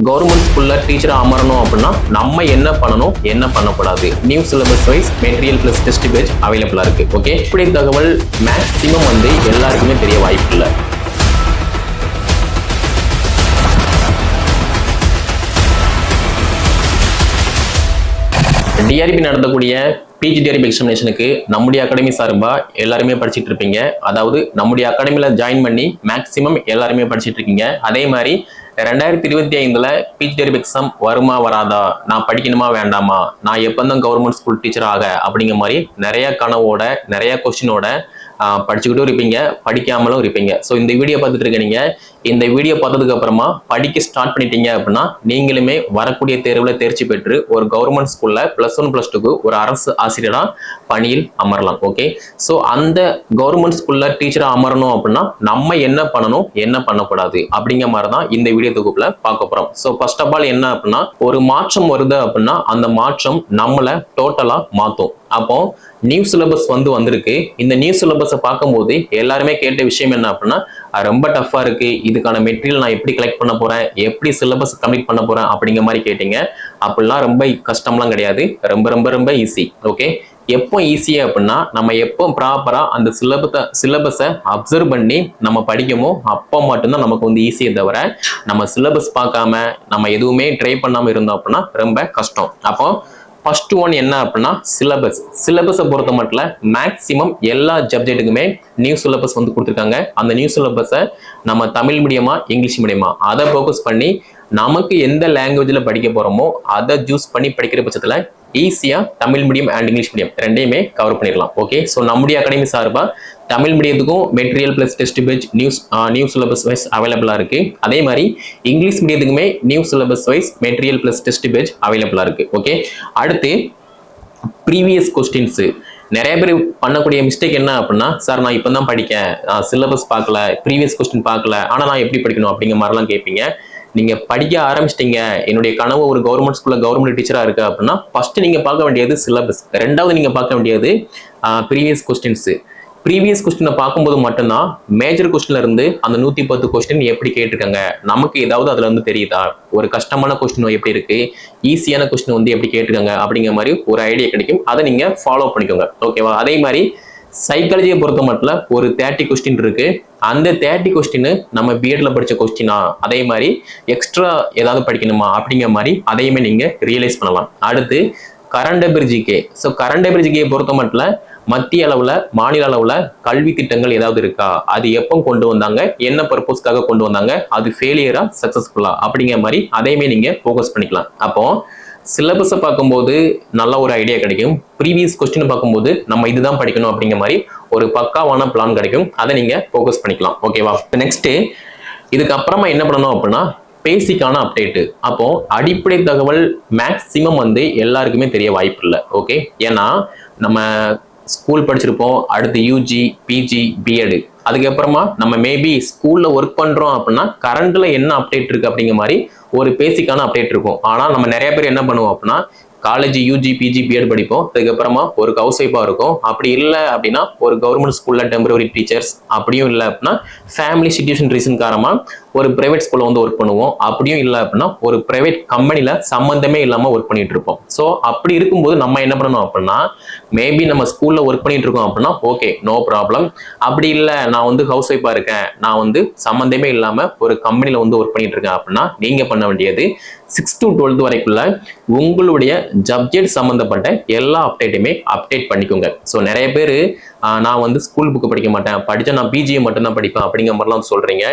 Government ஸ்கூல்ல டீச்சரா அமரணும் அப்படின்னா நம்ம என்ன பண்ணணும் என்ன பண்ணக்கூடாது? New syllabus wise material plus test page அவைலபிளா இருக்கு. ஓகே இப்படி தகவல் மேக்சிமம் வந்து எல்லாருக்குமே தெரிய வாய்ப்பு இல்லை. டிஆர்பி நடத்தக்கூடிய பிஜி டிஆர்பி எக்ஸாமினேஷனுக்கு நம்முடைய அகாடமி சார்பாக எல்லாருமே படிச்சுட்டு இருப்பீங்க. அதாவது நம்முடைய அகாடமியில் ஜாயின் பண்ணி மேக்ஸிமம் எல்லாருமே படிச்சுட்டு இருக்கீங்க. அதே மாதிரி ரெண்டாயிரத்தி இருபத்தி ஐந்துல பிஜி எக்ஸாம் வருமா வராதா? நான் படிக்கணுமா வேண்டாமா? நான் எப்பந்தான் கவர்மெண்ட் ஸ்கூல் டீச்சர் ஆக? அப்படிங்கிற மாதிரி நிறைய கனவோட நிறைய கொஸ்டினோட படிச்சுக்கிட்டும் இருப்பீங்க படிக்காமலும் இருப்பீங்க. ஸோ இந்த வீடியோ பார்த்துட்டு இருக்க நீங்க இந்த வீடியோ பார்த்ததுக்கு அப்புறமா படிக்க ஸ்டார்ட் பண்ணிட்டீங்க அப்படின்னா நீங்களுமே வரக்கூடிய தேர்வில் தேர்ச்சி பெற்று ஒரு கவர்மெண்ட் ஸ்கூல்ல பிளஸ் ஒன் பிளஸ் டூக்கு ஒரு அரசு ஆசிரியரா பணியில் அமரலாம் ஓகே ஸோ அந்த கவர்மெண்ட் ஸ்கூல்ல டீச்சரா அமரணும் அப்படின்னா நம்ம என்ன பண்ணணும் என்ன பண்ணக்கூடாது அப்படிங்கிற மாதிரி தான் இந்த வீடியோ தொகுப்புல பார்க்க போறோம். ஸோ ஃபர்ஸ்ட் ஆஃப் ஆல் என்ன அப்படின்னா ஒரு மாற்றம் வருது அப்படின்னா அந்த மாற்றம் நம்மளை டோட்டலா மாத்தும். அப்போ நியூ சிலபஸ் வந்து வந்திருக்கு. இந்த நியூ சிலபஸை பார்க்கும்போது எல்லாருமே கேட்ட விஷயம் என்ன அப்படின்னா அது ரொம்ப டஃப்பாக இருக்குது இதுக்கான மெட்டீரியல் நான் எப்படி கலெக்ட் பண்ண போகிறேன் எப்படி சிலபஸ் கம்ப்ளீட் பண்ண போகிறேன் அப்படிங்கிற மாதிரி கேட்டிங்க. அப்படிலாம் ரொம்ப கஷ்டம்லாம் கிடையாது. ரொம்ப ரொம்ப ரொம்ப ஈஸி ஓகே எப்போ ஈஸியாக அப்படின்னா நம்ம எப்போ ப்ராப்பராக அந்த சிலபத்தை சிலபஸை அப்சர்வ் பண்ணி நம்ம படிக்கமோ அப்போ மட்டும்தான் நமக்கு வந்து ஈஸியே தவிர நம்ம சிலபஸ் பார்க்காம நம்ம எதுவுமே ட்ரை பண்ணாமல் இருந்தோம் அப்படின்னா ரொம்ப கஷ்டம். அப்போ ஃபர்ஸ்ட் ஒன் என்ன அப்படின்னா சிலபஸ் சிலபஸை பொறுத்த மட்டும் மேக்ஸிமம் எல்லா சப்ஜெக்ட்டுக்குமே நியூ சிலபஸ் வந்து கொடுத்துருக்காங்க. அந்த நியூ சிலபஸை நம்ம தமிழ் மீடியமா இங்கிலீஷ் மீடியமா அதை ஃபோக்கஸ் பண்ணி நமக்கு எந்த லாங்குவேஜில் படிக்க போகிறோமோ அதை சூஸ் பண்ணி படிக்கிற பட்சத்தில் ஈஸியாக Tamil medium and English medium ரெண்டையுமே கவர் பண்ணிடலாம். ஓகே ஸோ நம்முடைய அகாடமி சார்பாக Tamil மீடியத்துக்கும் material plus test page news new syllabus wise அவைலபிளாக இருக்குது அதே மாதிரி English மீடியத்துக்குமே new syllabus wise material plus test page அவைலபிளாக இருக்குது ஓகே அடுத்து ப்ரீவியஸ் கொஸ்டின்ஸு நிறைய பேர் பண்ணக்கூடிய மிஸ்டேக் என்ன அப்படின்னா சார் நான் இப்போ தான் படிக்கேன் சிலபஸ் பார்க்கல ப்ரீவியஸ் கொஸ்டின் பார்க்கல. ஆனால் நான் எப்படி படிக்கணும்? அப்படிங்கிற மாதிரிலாம் கேட்பீங்க. நீங்கள் படிக்க ஆரம்பிச்சிட்டீங்க. என்னுடைய கனவு ஒரு கவர்மெண்ட் ஸ்கூலில் கவர்மெண்ட் டீச்சராக இருக்குது அப்படின்னா ஃபஸ்ட்டு நீங்கள் பார்க்க வேண்டியது சிலபஸ் ரெண்டாவது நீங்கள் பார்க்க வேண்டியது ப்ரீவியஸ் கொஸ்டின்ஸு ப்ரீவியஸ் கொஸ்டினை பார்க்கும்போது மட்டும்தான் மேஜர் கொஸ்டின்ல இருந்து அந்த நூற்றி பத்து கொஸ்டின் எப்படி கேட்டிருக்காங்க? நமக்கு ஏதாவது அதுல இருந்து தெரியுதா? ஒரு கஷ்டமான கொஸ்டின் எப்படி இருக்கு? ஈஸியான கொஸ்டின் வந்து எப்படி கேட்டிருக்காங்க? அப்படிங்கிற மாதிரி ஒரு ஐடியா கிடைக்கும். அதை நீங்க ஃபாலோ பண்ணிக்கோங்க. ஓகேவா அதே மாதிரி சைக்காலஜியை பொறுத்த மட்டும் ஒரு தேர்ட்டி கொஸ்டின் இருக்கு. அந்த தேர்ட்டி கொஸ்டின் நம்ம பிஎட்ல படிச்ச கொஸ்டினா அதே மாதிரி எக்ஸ்ட்ரா ஏதாவது படிக்கணுமா? அப்படிங்கிற மாதிரி அதையுமே நீங்க ரியலைஸ் பண்ணலாம். அடுத்து current affairs GK so current affairs GK பொறுத்த மட்டும் மத்திய அளவுல மாநில அளவுல கல்வி திட்டங்கள் ஏதாவது இருக்கா? அது எப்போ கொண்டு வந்தாங்க? என்ன பர்பஸ்க்காக கொண்டு வந்தாங்க? அது ஃபெயிலியரா சக்சஸ்ஃபுல்லா அப்படிங்கிற மாதிரி அதையுமே நீங்க ஃபோக்கஸ் பண்ணிக்கலாம். அப்போ சிலபஸை பார்க்கும்போது நல்ல ஒரு ஐடியா கிடைக்கும். ப்ரீவியஸ் கொஸ்டின் பார்க்கும்போது நம்ம இதுதான் படிக்கணும் அப்படிங்கிற மாதிரி ஒரு பக்காவான பிளான் கிடைக்கும். அதை நீங்க ஃபோக்கஸ் பண்ணிக்கலாம். ஓகேவா நெக்ஸ்ட்டு இதுக்கப்புறமா என்ன பண்ணணும் அப்படின்னா பேசிக்கான அப்டேட்டு அப்போ அடிப்படை தகவல் மேக்சிமம் வந்து எல்லாருக்குமே தெரிய வாய்ப்பு இல்லை. ஓகே ஏன்னா நம்ம ஸ்கூல் படிச்சிருப்போம். அடுத்து யூஜி பிஜி பிஎடு அதுக்கப்புறமா நம்ம மேபி ஸ்கூல்ல ஒர்க் பண்றோம் அப்படின்னா கரண்ட்ல என்ன அப்டேட் இருக்கு அப்படிங்கிற மாதிரி ஒரு பேசிக்கான அப்டேட் இருக்கும். ஆனா நம்ம நிறைய பேர் என்ன பண்ணுவோம் அப்படின்னா காலேஜ் யூஜி பிஜி பிஎட் படிப்போம். அதுக்கப்புறமா ஒரு ஹவுஸ் ஒய்ஃபாக இருக்கும். அப்படி இல்லை அப்படின்னா ஒரு கவர்மெண்ட் ஸ்கூலில் டெம்பரவரி டீச்சர்ஸ் அப்படியும் இல்லை அப்படின்னா ஃபேமிலி சுச்சுவேஷன் ரீசன் காரணமாக ஒரு பிரைவேட் ஸ்கூலில் வந்து ஒர்க் பண்ணுவோம். அப்படியும் இல்லை அப்படின்னா ஒரு பிரைவேட் கம்பெனியில் சம்மந்தமே இல்லாமல் ஒர்க் பண்ணிட்டு இருப்போம். ஸோ அப்படி இருக்கும்போது நம்ம என்ன பண்ணணும் அப்படின்னா மேபி நம்ம ஸ்கூலில் ஒர்க் பண்ணிட்டு இருக்கோம் அப்படின்னா ஓகே நோ ப்ராப்ளம் அப்படி இல்லை நான் வந்து ஹவுஸ் ஒய்ஃபாக இருக்கேன். நான் வந்து சம்மந்தமே இல்லாமல் ஒரு கம்பெனியில் வந்து ஒர்க் பண்ணிட்டு இருக்கேன் அப்படின்னா நீங்கள் பண்ண வேண்டியது சிக்ஸ் டு டுவெல்த் வரைக்குள்ள உங்களுடைய சப்ஜெக்ட் சம்மந்தப்பட்ட எல்லா அப்டேட்டுமே அப்டேட் பண்ணிக்கோங்க. ஸோ நிறைய பேர் நான் வந்து ஸ்கூல் புக்கு படிக்க மாட்டேன். படித்தா நான் பிஜியை மட்டும்தான் படிப்பேன் அப்படிங்கிற மாதிரிலாம் சொல்கிறீங்க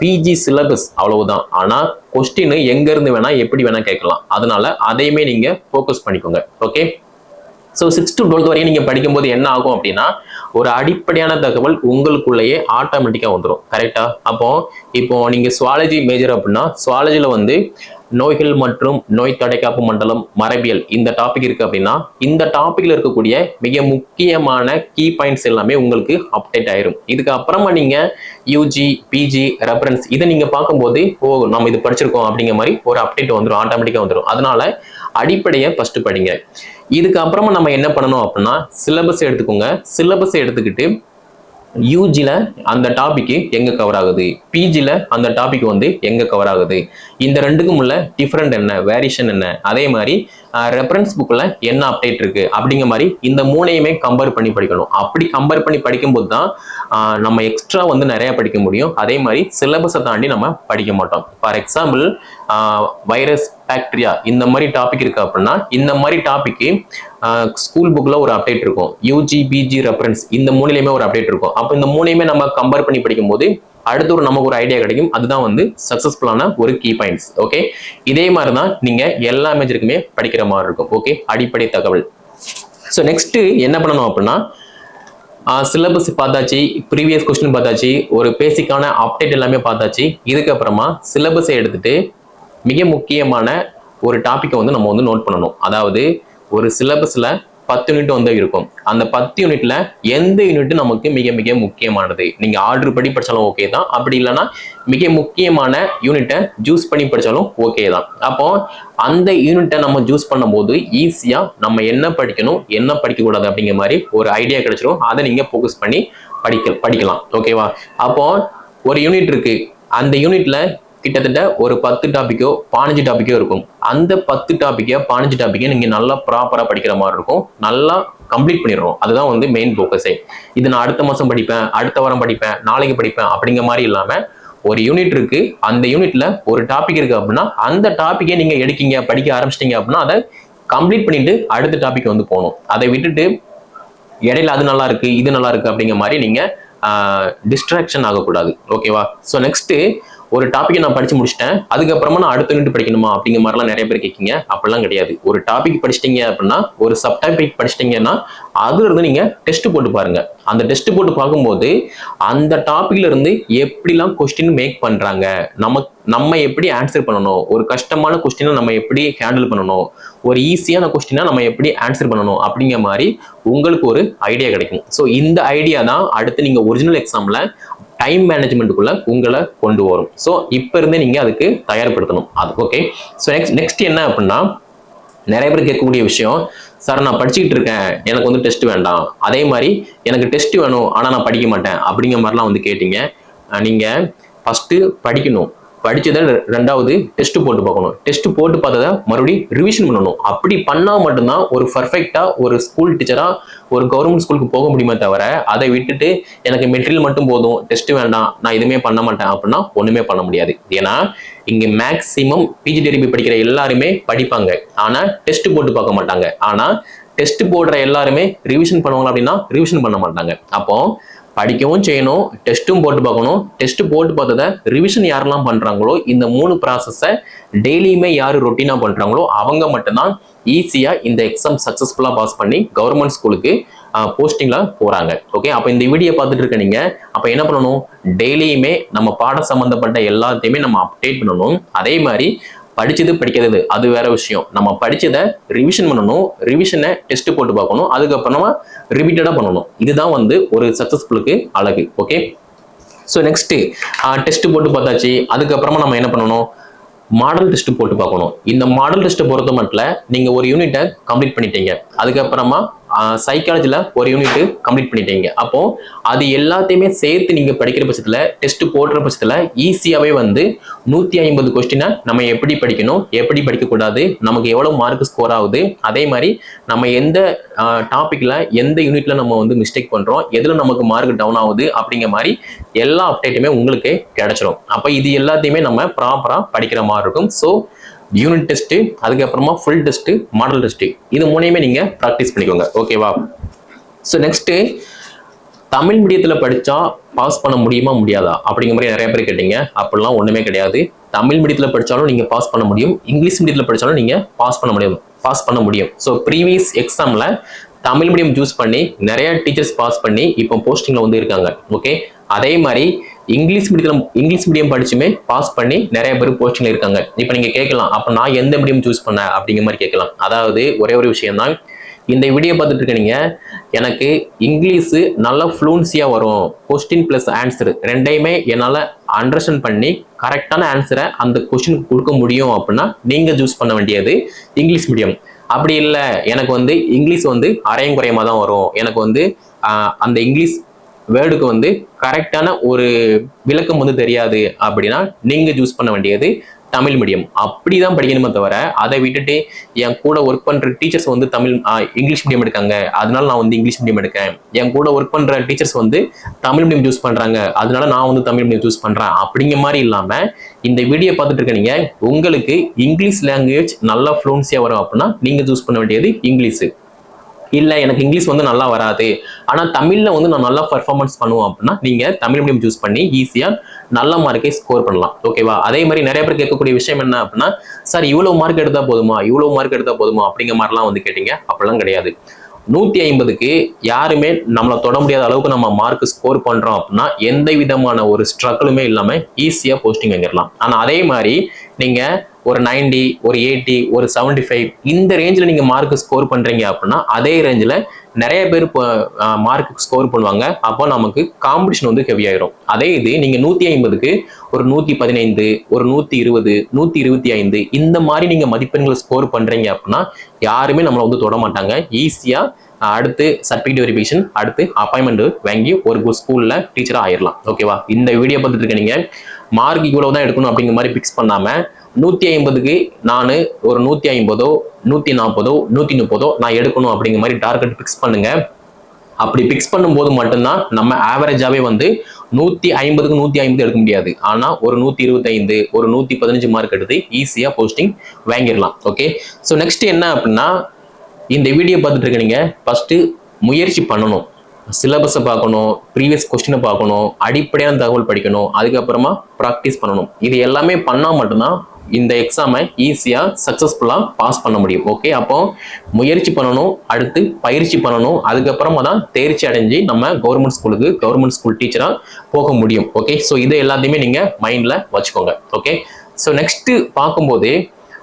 பிஜி சிலபஸ் அவ்வளவுதான். ஆனால் கொஸ்டின் எங்கேருந்து வேணால் எப்படி வேணால் கேட்கலாம். அதனால அதையுமே நீங்கள் ஃபோக்கஸ் பண்ணிக்கோங்க. Okay so six to twelfth வரைக்கும் நீங்கள் படிக்கும்போது என்ன ஆகும் அப்படின்னா ஒரு அடிப்படையான தகவல் உங்களுக்குள்ளேயே ஆட்டோமேட்டிக்காக வந்துடும் கரெக்டாக அப்போ இப்போ நீங்கள் சுவாலஜி மேஜர் அப்படின்னா சுவாலஜியில் வந்து நோய்கள் மற்றும் நோய் தடைக்காப்பு மண்டலம் மரபியல் இந்த டாபிக் இருக்கு அப்படின்னா இந்த டாபிக்ல இருக்கக்கூடிய மிக முக்கியமான கீ பாயிண்ட்ஸ் எல்லாமே உங்களுக்கு அப்டேட் ஆயிரும். இதுக்கு அப்புறமா நீங்க யூஜி பிஜி ரெஃபரன்ஸ் இதை நீங்க பார்க்கும்போது ஓ நம்ம இது படிச்சிருக்கோம் அப்படிங்கிற மாதிரி ஒரு அப்டேட் வந்துடும் ஆட்டோமேட்டிக்கா வந்துடும் அதனால அடிப்படையை ஃபர்ஸ்ட் படிங்க. இதுக்கு அப்புறமா நம்ம என்ன பண்ணணும் அப்படின்னா சிலபஸ் எடுத்துக்கோங்க. சிலபஸ் எடுத்துக்கிட்டு யூஜியில் அந்த டாபிக் எங்கே கவர் ஆகுது? பிஜியில் அந்த டாபிக் வந்து எங்கே கவர் ஆகுது? இந்த ரெண்டுக்கும் உள்ள டிஃப்ரெண்ட் என்ன? வேரியேஷன் என்ன? அதே மாதிரி ரெஃபரன்ஸ் புக்கில் என்ன அப்டேட் இருக்குது அப்படிங்கிற மாதிரி இந்த மூணையுமே கம்பேர் பண்ணி படிக்கணும். அப்படி கம்பேர் பண்ணி படிக்கும்போது தான் நம்ம எக்ஸ்ட்ரா வந்து நிறையா படிக்க முடியும். அதே மாதிரி சிலபஸை தாண்டி நம்ம படிக்க மாட்டோம். ஃபார் எக்ஸாம்பிள் வைரஸ் பாக்டீரியா இந்த மாதிரி டாபிக் இருக்கு அப்படின்னா இந்த மாதிரி டாபிக்கு ஸ்கூல் புக்கில் ஒரு அப்டேட் இருக்கும். யூஜி பிஜி ரெஃபரன்ஸ் இந்த மூணுலையுமே ஒரு அப்டேட் இருக்கும். அப்போ இந்த மூணையுமே நம்ம கம்பேர் பண்ணி படிக்கும்போது அடுத்து ஒரு நமக்கு ஒரு ஐடியா கிடைக்கும். அதுதான் வந்து சக்ஸஸ்ஃபுல்லான ஒரு கீ பாயிண்ட்ஸ் ஓகே இதே மாதிரி தான் நீங்கள் எல்லா மேஜருக்குமே படிக்கிற மாதிரி இருக்கும். ஓகே அடிப்படை தகவல். ஸோ நெக்ஸ்ட்டு என்ன பண்ணணும் அப்படின்னா சிலபஸ் பார்த்தாச்சு ப்ரீவியஸ் கொஸ்டின் பார்த்தாச்சு ஒரு பேசிக்கான அப்டேட் எல்லாமே பார்த்தாச்சு. இதுக்கப்புறமா சிலபஸை எடுத்துட்டு மிக முக்கியமான ஒரு டாப்பிக்கை வந்து நம்ம வந்து நோட் பண்ணணும். அதாவது ஒரு சிலபஸில் பத்து யூனிட் வந்து இருக்கும். அந்த பத்து யூனிட்ல எந்த யூனிட் நமக்கு மிக மிக முக்கியமானது? நீங்க ஆர்டர் படி படிச்சாலும் ஓகே தான். அப்படி இல்லைன்னா மிக முக்கியமான யூனிட்டை ஜூஸ் பண்ணி படிச்சாலும் ஓகே தான். அப்போ அந்த யூனிட்டை நம்ம ஜூஸ் பண்ணும்போது ஈஸியா நம்ம என்ன படிக்கணும் என்ன படிக்கக்கூடாது அப்படிங்கிற மாதிரி ஒரு ஐடியா கிடைச்சிடும் அதை நீங்க ஃபோக்கஸ் பண்ணி படிக்க படிக்கலாம். ஓகேவா அப்போ ஒரு யூனிட் இருக்கு. அந்த யூனிட்ல கிட்டத்தட்ட ஒரு பத்து டாபிக்கோ பாஞ்சு டாபிக்கோ இருக்கும். அந்த பத்து டாபிக்கோ பாஞ்சு டாபிக்கோ நீங்கள் நல்லா ப்ராப்பராக படிக்கிற மாதிரி இருக்கும். நல்லா கம்ப்ளீட் பண்ணிடுறோம். அதுதான் வந்து மெயின் ஃபோக்கஸே இது நான் அடுத்த மாதம் படிப்பேன் அடுத்த வாரம் படிப்பேன் நாளைக்கு படிப்பேன் அப்படிங்கிற மாதிரி இல்லாமல் ஒரு யூனிட் இருக்கு. அந்த யூனிட்ல ஒரு டாபிக் இருக்கு அப்படின்னா அந்த டாப்பிக்கே நீங்க எடுக்கீங்க படிக்க ஆரம்பிச்சிட்டீங்க அப்படின்னா அதை கம்ப்ளீட் பண்ணிட்டு அடுத்த டாபிக் வந்து போகணும். அதை விட்டுட்டு இடையில அது நல்லா இருக்கு இது நல்லா இருக்கு அப்படிங்கிற மாதிரி நீங்க டிஸ்ட்ராக்ஷன் ஆகக்கூடாது. ஓகேவா ஸோ நெக்ஸ்ட்டு ஒரு டாபிக் நான் படிச்சு முடிச்சிட்டேன். அதுக்கப்புறமா நான் அடுத்த யூனிட் படிக்கணுமா? அப்படிங்கிற மாதிரிலாம் நிறைய பேர் கேட்கீங்க. அப்படிலாம் கிடையாது. ஒரு டாபிக் படிச்சிட்டீங்க அப்படின்னா ஒரு சப் டாபிக் படிச்சிட்டீங்கன்னா அதுல இருந்து நீங்க டெஸ்ட் போட்டு பாருங்க. அந்த டெஸ்ட் போட்டு பார்க்கும்போது அந்த டாபிக்ல இருந்து எப்படிலாம் கொஸ்டின் மேக் பண்றாங்க? நம்ம நம்ம எப்படி ஆன்சர் பண்ணணும்? ஒரு கஷ்டமான கொஸ்டினை நம்ம எப்படி ஹேண்டில் பண்ணணும்? ஒரு ஈஸியான கொஸ்டினை நம்ம எப்படி ஆன்சர் பண்ணணும்? அப்படிங்கிற மாதிரி உங்களுக்கு ஒரு ஐடியா கிடைக்கும். ஸோ இந்த ஐடியா தான் அடுத்து நீங்கள் ஒரிஜினல் எக்ஸாமில் டைம் மேனேஜ்மெண்ட்டுக்குள்ள உங்களை கொண்டு வரும். ஸோ இப்போ இருந்தே நீங்கள் அதுக்கு தயார்படுத்தணும். அது ஓகே ஸோ நெக்ஸ்ட் நெக்ஸ்ட் என்ன அப்படின்னா நிறைய பேர் கேட்கக்கூடிய விஷயம் சார் நான் படிச்சுக்கிட்டு இருக்கேன். எனக்கு வந்து டெஸ்ட் வேண்டாம். அதே மாதிரி எனக்கு டெஸ்ட் வேணும். ஆனால் நான் படிக்க மாட்டேன். அப்படிங்கிற மாதிரிலாம் வந்து கேட்டீங்க. நீங்கள் ஃபஸ்ட்டு படிக்கணும். படிச்சதை ரெ- ரெண்டாவது டெஸ்ட் போட்டு பார்க்கணும். டெஸ்ட் போட்டு பார்த்ததை மறுபடியும் ரிவிஷன் பண்ணணும். அப்படி பண்ணா மட்டும்தான் ஒரு பர்ஃபெக்டா ஒரு ஸ்கூல் டீச்சரா ஒரு கவர்மெண்ட் ஸ்கூலுக்கு போக முடியுமே தவிர அதை விட்டுட்டு எனக்கு மெட்டீரியல் மட்டும் போதும் டெஸ்ட் வேண்டாம் நான் எதுவுமே பண்ண மாட்டேன் அப்படின்னா ஒண்ணுமே பண்ண முடியாது. ஏன்னா இங்க மேக்சிமம் பிஜி டிகிரி படிக்கிற எல்லாருமே படிப்பாங்க. ஆனா டெஸ்ட் போட்டு பார்க்க மாட்டாங்க. ஆனா டெஸ்ட் போடுற எல்லாருமே ரிவிஷன் பண்ணுவாங்க அப்படின்னா ரிவிஷன் பண்ண மாட்டாங்க. அப்போ படிக்கவும் செய்யணும் டெஸ்ட்டும் போட்டு பார்க்கணும். டெஸ்ட் போட்டு பார்த்ததை ரிவிஷன் யாரெல்லாம் பண்ணுறாங்களோ இந்த மூணு ப்ராசஸை டெய்லியுமே யார் ரொட்டீனாக பண்ணுறாங்களோ அவங்க மட்டும்தான் ஈஸியாக இந்த எக்ஸாம் சக்ஸஸ்ஃபுல்லாக பாஸ் பண்ணி கவர்மெண்ட் ஸ்கூலுக்கு போஸ்டிங்கில் போகிறாங்க ஓகே அப்போ இந்த வீடியோ பார்த்துட்டு இருக்க நீங்கள் அப்போ என்ன பண்ணணும்? டெய்லியுமே நம்ம பாடம் சம்மந்தப்பட்ட எல்லாத்தையுமே நம்ம அப்டேட் பண்ணணும். அதே மாதிரி படிச்சது படிக்கிறது அது வேற விஷயம். நம்ம படிச்சதை ரிவிஷன் பண்ணணும். ரிவிஷனை டெஸ்ட் போட்டு பார்க்கணும். அதுக்கப்புறமா ரிப்பீட்டடா பண்ணணும். இதுதான் வந்து ஒரு சக்சஸ்ஃபுல்லுக்கு அழகு. ஓகே ஸோ நெக்ஸ்ட் டெஸ்ட் போட்டு பார்த்தாச்சு. அதுக்கப்புறமா நம்ம என்ன பண்ணணும்? மாடல் டெஸ்ட் போட்டு பார்க்கணும். இந்த மாடல் டெஸ்ட்டை பொறுத்த மட்டும் நீங்கள் ஒரு யூனிட்டை கம்ப்ளீட் பண்ணிட்டீங்க. அதுக்கப்புறமா சைக்காலஜியில் ஒரு யூனிட் கம்ப்ளீட் பண்ணிட்டீங்க. அப்போ அது எல்லாத்தையுமே சேர்த்து நீங்கள் படிக்கிற பட்சத்தில் டெஸ்ட் போடுற பட்சத்தில் ஈஸியாகவே வந்து நூற்றி ஐம்பது கொஸ்டினை நம்ம எப்படி படிக்கணும் எப்படி படிக்கக்கூடாது நமக்கு எவ்வளோ மார்க் ஸ்கோர் ஆகுது அதே மாதிரி நம்ம எந்த டாப்பிக்கில் எந்த யூனிட்ல நம்ம வந்து மிஸ்டேக் பண்ணுறோம் எதில் நமக்கு மார்க் டவுன் ஆகுது அப்படிங்கிற மாதிரி எல்லா அப்டேட்டுமே உங்களுக்கு கிடைச்சிரும். அப்போ இது எல்லாத்தையுமே நம்ம ப்ராப்பராக படிக்கிற மாதிரி இருக்கும். ஸோ யூனிட் டெஸ்ட் அதுக்கப்புறமா ஃபுல் டெஸ்ட் மாடல் டெஸ்ட் இது மூணையுமே நீங்க ப்ராக்டிஸ் பண்ணிக்கோங்க. ஓகேவா ஸோ நெக்ஸ்ட் தமிழ் மீடியத்தில் படித்தா பாஸ் பண்ண முடியுமா முடியாதா? அப்படிங்கிற மாதிரி நிறைய பேர் கேட்டீங்க. அப்படிலாம் ஒன்றுமே கிடையாது. தமிழ் மீடியத்தில் படித்தாலும் நீங்கள் பாஸ் பண்ண முடியும். இங்கிலீஷ் மீடியத்தில் படித்தாலும் நீங்கள் பாஸ் பண்ண முடியும். பாஸ் பண்ண முடியும். ஸோ ப்ரீவியஸ் எக்ஸாமில் தமிழ் மீடியம் சூஸ் பண்ணி நிறைய டீச்சர்ஸ் பாஸ் பண்ணி இப்போ போஸ்டிங்கில் வந்து இருக்காங்க. ஓகே அதே மாதிரி இங்கிலீஷ் மீடியத்தில் இங்கிலீஷ் மீடியம் படிச்சுமே பாஸ் பண்ணி நிறைய பேர் போஸ்டிங்ல இருக்காங்க. இப்போ நீங்க கேட்கலாம் அப்போ நான் எந்த மீடியம் சூஸ் பண்ணேன் அப்படிங்கிற மாதிரி கேட்கலாம். அதாவது ஒரே ஒரு விஷயம் தான் இந்த வீடியோ பார்த்துட்டு நீங்க எனக்கு இங்கிலீஷு நல்லா ஃப்ளூன்சியாக வரும். கொஸ்டின் ப்ளஸ் ஆன்சர் ரெண்டையுமே என்னால் அண்டர்ஸ்டாண்ட் பண்ணி கரெக்டான ஆன்சரை அந்த கொஸ்டினுக்கு கொடுக்க முடியும் அப்படின்னா நீங்கள் சூஸ் பண்ண வேண்டியது இங்கிலீஷ் மீடியம் அப்படி இல்லை எனக்கு வந்து இங்கிலீஷ் வந்து அரையும் குறையமாக தான் வரும். எனக்கு வந்து அந்த இங்கிலீஷ் வேர்டுக்கு வந்து கரெக்டான ஒரு விளக்கம் வந்து தெரியாது அப்படின்னா நீங்க சூஸ் பண்ண வேண்டியது தமிழ் மீடியம் அப்படிதான் படிக்கணுமே தவிர அதை விட்டுட்டு என் கூட ஒர்க் பண்ற டீச்சர்ஸ் வந்து தமிழ் இங்கிலீஷ் மீடியம் எடுக்காங்க. அதனால நான் வந்து இங்கிலீஷ் மீடியம் எடுக்கேன் என் கூட ஒர்க் பண்ற டீச்சர்ஸ் வந்து தமிழ் மீடியம் சூஸ் பண்றாங்க. அதனால நான் வந்து தமிழ் மீடியம் சூஸ் பண்றேன். அப்படிங்கிற மாதிரி இல்லாம இந்த வீடியோ பார்த்துட்டு இருக்க நீங்க உங்களுக்கு இங்கிலீஷ் லாங்குவேஜ் நல்லா ஃப்ளூன்சியா வரும் அப்படின்னா நீங்க சூஸ் பண்ண வேண்டியது இங்கிலீஷ் இல்ல எனக்கு இங்கிலீஷ் வந்து நல்லா வராது. ஆனா தமிழ்ல வந்து நான் நல்லா பர்ஃபார்மன்ஸ் பண்ணுவோம் அப்படின்னா நீங்க தமிழ் மீடியம் சூஸ் பண்ணி ஈஸியா நல்ல மார்க்கை ஸ்கோர் பண்ணலாம். ஓகேவா அதே மாதிரி நிறைய பேர் கேட்கக்கூடிய விஷயம் என்ன அப்படின்னா சார் இவ்வளவு மார்க் எடுத்தா போதுமா? இவ்வளவு மார்க் எடுத்தா போதுமா? அப்படிங்கிற மாதிரிலாம் வந்து கேட்டீங்க. அப்படிலாம் கிடையாது. நூத்தி ஐம்பதுக்கு யாருமே நம்மளை தொட முடியாத அளவுக்கு நம்ம மார்க் ஸ்கோர் பண்றோம் அப்படின்னா எந்த விதமான ஒரு ஸ்ட்ரகிளுமே இல்லாம ஈஸியா போஸ்டிங் வாங்கிடலாம் ஆனா அதே மாதிரி நீங்க ஒரு 90 ஒரு எயிட்டி ஒரு 75 ஃபைவ் இந்த ரேஞ்சில் நீங்கள் மார்க் ஸ்கோர் பண்ணுறீங்க அப்படின்னா அதே ரேஞ்சில் நிறைய பேர் இப்போ மார்க் ஸ்கோர் பண்ணுவாங்க. அப்போ நமக்கு காம்படிஷன் வந்து ஹெவி ஆயிரும். அதே இது நீங்கள் நூற்றி ஐம்பதுக்கு ஒரு நூற்றி பதினைந்து ஒரு நூற்றி இருபது நூற்றி இருபத்தி ஐந்து இந்த மாதிரி நீங்கள் மதிப்பெண்களை ஸ்கோர் பண்ணுறீங்க அப்படின்னா யாருமே நம்மளை வந்து தொட மாட்டாங்க. ஈஸியாக அடுத்து சர்டிஃபிகேட் வெரிஃபிகேஷன் அடுத்து அப்பாயின்மெண்ட் வாங்கி ஒரு ஸ்கூலில் டீச்சராக ஆயிடலாம் ஓகேவா இந்த வீடியோ பார்த்துட்டு இருக்க நீங்கள் மார்க் இவ்வளோ தான் எடுக்கணும் அப்படிங்கிற மாதிரி ஃபிக்ஸ் பண்ணாமல் நூத்தி ஐம்பதுக்கு நான் ஒரு நூத்தி ஐம்பதோ நூத்தி நாற்பதோ நூத்தி முப்பதோ நான் எடுக்கணும் அப்படிங்கிற மாதிரி டார்கெட் பிக்ஸ் பண்ணுங்க. அப்படி பிக்ஸ் பண்ணும்போது மட்டும்தான் நம்ம ஆவரேஜாவே வந்து நூத்தி ஐம்பதுக்கு நூத்தி ஐம்பது எடுக்க முடியாது. ஆனா ஒரு நூத்தி இருபத்தைந்து ஒரு நூத்தி பதினஞ்சு மார்க் எடுத்து ஈஸியா போஸ்டிங் வாங்கிடலாம். ஓகே ஸோ நெக்ஸ்ட் என்ன அப்படின்னா இந்த வீடியோ பார்த்துட்டு இருக்க நீங்க ஃபர்ஸ்ட் முயற்சி பண்ணணும். சிலபஸை பார்க்கணும் ப்ரீவியஸ் கொஸ்டினை பார்க்கணும் அடிப்படையான தகவல் படிக்கணும் அதுக்கப்புறமா ப்ராக்டிஸ் பண்ணணும். இது எல்லாமே பண்ணால் மட்டும்தான் இந்த எக்ஸாமை ஈஸியாக சக்ஸஸ்ஃபுல்லாக பாஸ் பண்ண முடியும். ஓகே அப்போ முயற்சி பண்ணணும் அடுத்து பயிற்சி பண்ணணும் அதுக்கப்புறமா தான் தேர்ச்சி அடைஞ்சு நம்ம கவர்மெண்ட் ஸ்கூலுக்கு கவர்மெண்ட் ஸ்கூல் டீச்சராக போக முடியும். ஓகே ஸோ இது எல்லாத்தையுமே நீங்கள் மைண்டில் வச்சுக்கோங்க. ஓகே ஸோ நெக்ஸ்ட்டு பார்க்கும்போது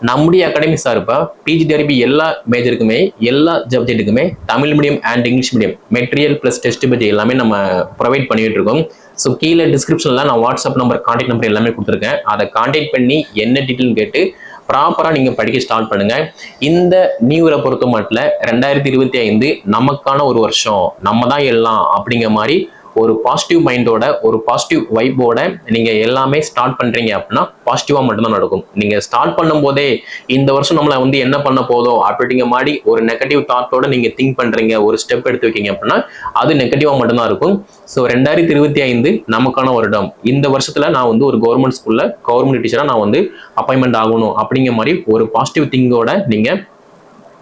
நம்முடைய அகாடமி சார்பாக பிஜிடிஆர்பி எல்லா மேஜருக்குமே எல்லா சப்ஜெக்ட்டுக்குமே Tamil medium and English medium material plus test page எல்லாமே நம்ம ப்ரொவைட் பண்ணிட்டு இருக்கோம். ஸோ கீழே டிஸ்கிரிப்ஷனில் நான் வாட்ஸ்அப் நம்பர் கான்டாக்ட் நம்பர் எல்லாமே கொடுத்துருக்கேன். அதை கான்டாக்ட் பண்ணி என்ன டீட்டெயில் கேட்டு ப்ராப்பராக நீங்கள் படிக்க ஸ்டார்ட் பண்ணுங்கள் இந்த நியூ இயரை பொறுத்த மட்டும் ரெண்டாயிரத்தி இருபத்தி ஐந்து நமக்கான ஒரு வருஷம் நம்ம தான் எல்லாம் அப்படிங்கிற மாதிரி ஒரு பாசிட்டிவ் மைண்டோட ஒரு பாசிட்டிவ் வைப்போட நீங்க எல்லாமே ஸ்டார்ட் பண்றீங்க அப்படின்னா பாசிட்டிவா மட்டும்தான் நடக்கும். நீங்க ஸ்டார்ட் பண்ணும்போதே இந்த வருஷம் நம்மளை வந்து என்ன பண்ண போதோ அப்படிங்கிற மாதிரி ஒரு நெகட்டிவ் தாட்டோட நீங்க திங்க் பண்றீங்க ஒரு ஸ்டெப் எடுத்து வைக்கீங்க அப்படின்னா அது நெகட்டிவா மட்டும்தான் இருக்கும். ஸோ ரெண்டாயிரத்தி இருபத்தி ஐந்து நமக்கான வருடம். இந்த வருஷத்துல நான் வந்து ஒரு கவர்மெண்ட் ஸ்கூல்ல கவர்மெண்ட் டீச்சரா நான் வந்து அப்பாயின்மெண்ட் ஆகணும் அப்படிங்கிற மாதிரி ஒரு பாசிட்டிவ் திங்கோட நீங்க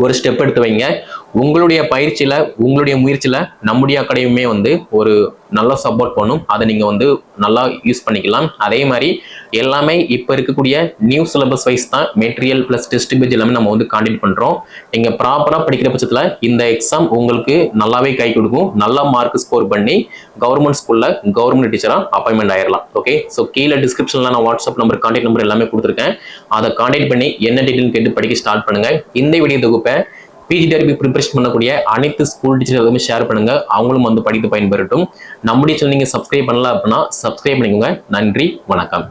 ஒரு ஸ்டெப் எடுத்து வைங்க. உங்களுடைய பயிற்சியில் உங்களுடைய முயற்சியில் நம்முடைய அக்கடையுமே வந்து ஒரு நல்ல சப்போர்ட் பண்ணும். அதை நீங்கள் வந்து நல்லா யூஸ் பண்ணிக்கலாம். அதே மாதிரி எல்லாமே இப்போ இருக்கக்கூடிய நியூ சிலபஸ் வைஸ் தான் மெட்டீரியல் ப்ளஸ் டெஸ்ட் பேஜ் எல்லாமே நம்ம வந்து காண்டக்ட் பண்றோம். நீங்க ப்ராப்பரா படிக்கிற பட்சத்துல இந்த எக்ஸாம் உங்களுக்கு நல்லாவே கை கொடுக்கும். நல்ல மார்க் ஸ்கோர் பண்ணி கவர்மெண்ட் ஸ்கூல்ல கவர்மெண்ட் டீச்சரா அப்பாயின்மெண்ட் ஆயிடலாம் ஓகே ஸோ கீழே டிஸ்கிரிப்ஷன்ல நான் வாட்ஸ்அப் நம்பர் கான்டாக்ட் நம்பர் எல்லாமே கொடுத்துருக்கேன். அதை கான்டாக்ட் பண்ணி என்ன டீட்டெயில் கேட்டு படிக்க ஸ்டார்ட் பண்ணுங்க. இந்த வீடியோ தொகுப்பை பிஜிடிஆர்பி ப்ரிப்பரேஷன் பண்ணக்கூடிய அனைத்து ஸ்கூல் டீச்சர் எல்லாமே ஷேர் பண்ணுங்க. அவங்களும் வந்து படித்து பயன்பெறட்டும். நம்முடைய சேனல் நீங்க சப்ஸ்கிரைப் பண்ணல அப்படின்னா சப்ஸ்கிரைப் பண்ணிக்கோங்க. நன்றி வணக்கம்.